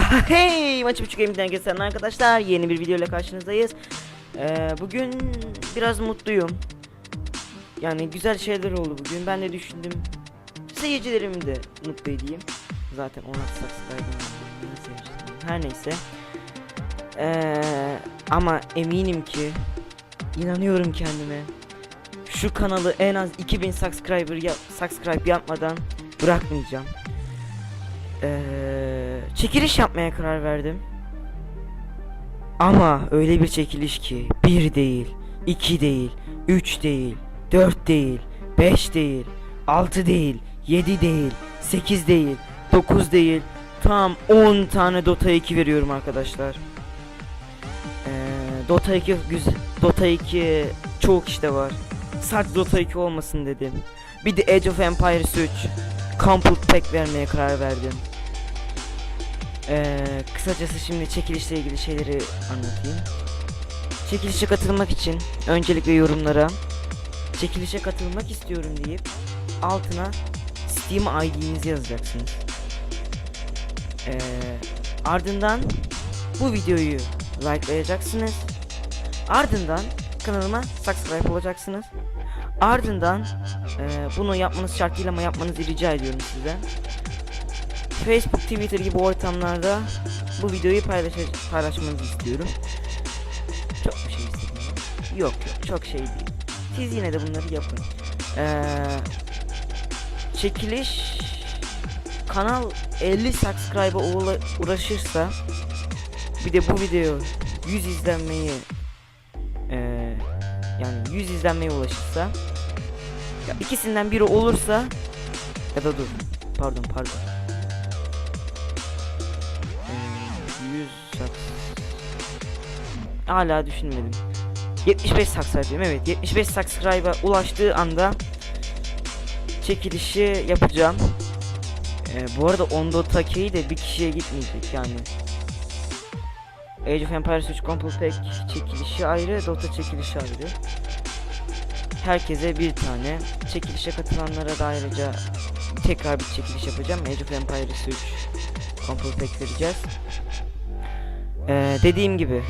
Hey maçı buçuk elimden geçen arkadaşlar yeni bir video ile karşınızdayız. Ee, bugün biraz mutluyum. Yani güzel şeyler oldu bugün. Ben de düşündüm. Seyircilerimi de mutlu edeyim. Zaten 16 subscribe'ım Her neyse. Ee, ama eminim ki inanıyorum kendime. Şu kanalı en az 2000 subscriber ya subscribe yapmadan bırakmayacağım. Ee, çekiliş yapmaya karar verdim. Ama öyle bir çekiliş ki bir değil, iki değil, üç değil, dört değil, beş değil, altı değil, yedi değil, sekiz değil, dokuz değil, tam 10 tane Dota 2 veriyorum arkadaşlar. Ee, Dota 2 güzel, Dota 2 çok işte var. Sadece Dota 2 olmasın dedim. Bir de Age of Empires 3 Comfort Pack vermeye karar verdim. Ee, kısacası şimdi çekilişle ilgili şeyleri anlatayım. Çekilişe katılmak için öncelikle yorumlara çekilişe katılmak istiyorum deyip altına Steam ID'nizi yazacaksınız. Ee, ardından bu videoyu likelayacaksınız. Ardından kanalıma subscribe olacaksınız. Ardından e, bunu yapmanız şart değil ama yapmanızı rica ediyorum sizden. Facebook, Twitter gibi ortamlarda bu videoyu paylaş paylaşmanızı istiyorum. Çok bir şey istedim. Yok yok çok şey değil. Siz yine de bunları yapın. Ee, çekiliş kanal 50 subscribe'a uğraşırsa bir de bu video 100 izlenmeyi ee, yani 100 izlenmeye ulaşırsa ya ikisinden biri olursa ya da dur pardon pardon 100 saks hala düşünmedim 75 subscribe evet 75 subscribe'a ulaştığı anda çekilişi yapacağım ee, bu arada Ondo Take'yi de bir kişiye gitmeyecek yani Age of Empires 3 Combo çekilişi ayrı, Dota çekilişi ayrı. Herkese bir tane. Çekilişe katılanlara da ayrıca tekrar bir çekiliş yapacağım. Age of Empires 3 Combo vereceğiz. Ee, dediğim gibi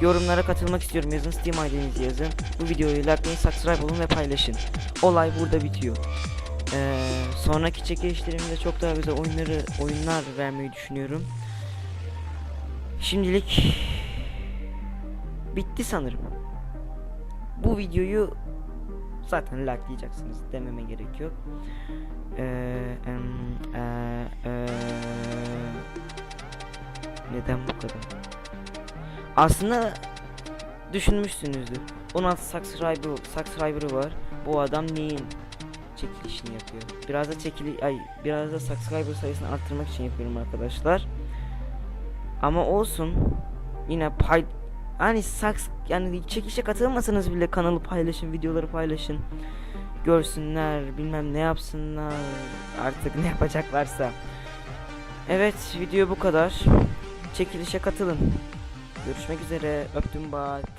yorumlara katılmak istiyorum yazın Steam ID'nizi yazın. Bu videoyu likelayın, subscribe olun ve paylaşın. Olay burada bitiyor. Ee, sonraki çekilişlerimde çok daha güzel oyunları oyunlar vermeyi düşünüyorum. Şimdilik bitti sanırım. Bu videoyu zaten likelayacaksınız dememe gerek yok. Ee, em, e, e, neden bu kadar? Aslında düşünmüşsünüzdür. 16 subscriber, subscriber'ı var. Bu adam neyin çekilişini yapıyor? Biraz da çekili ay biraz da subscriber sayısını arttırmak için yapıyorum arkadaşlar. Ama olsun. Yine pay hani saks yani çekişe katılmasanız bile kanalı paylaşın, videoları paylaşın. Görsünler, bilmem ne yapsınlar. Artık ne yapacaklarsa. Evet, video bu kadar. Çekilişe katılın. Görüşmek üzere. Öptüm bye.